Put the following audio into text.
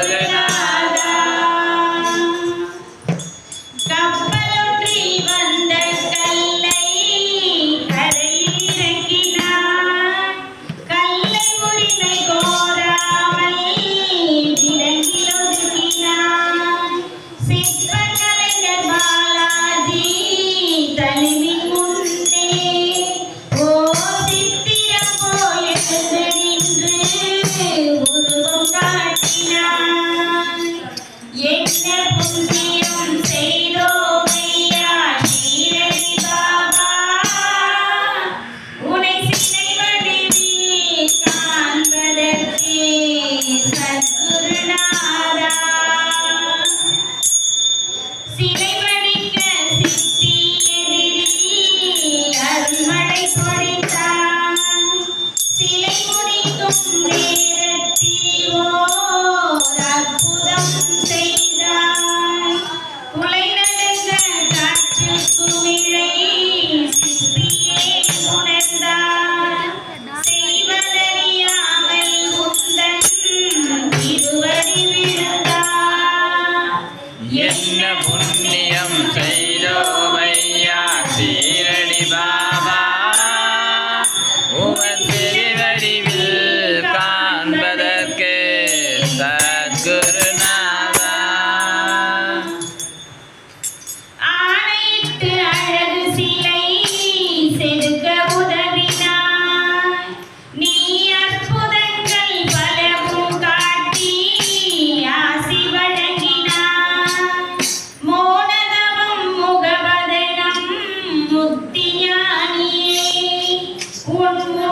我们是祖国的花朵。Yay, என்ன புண்ணியம் செய்தோமையா? சீரடி பாபா. உமன் திருவடிவில் காண்பதற்கு சத்குருநாத Obertour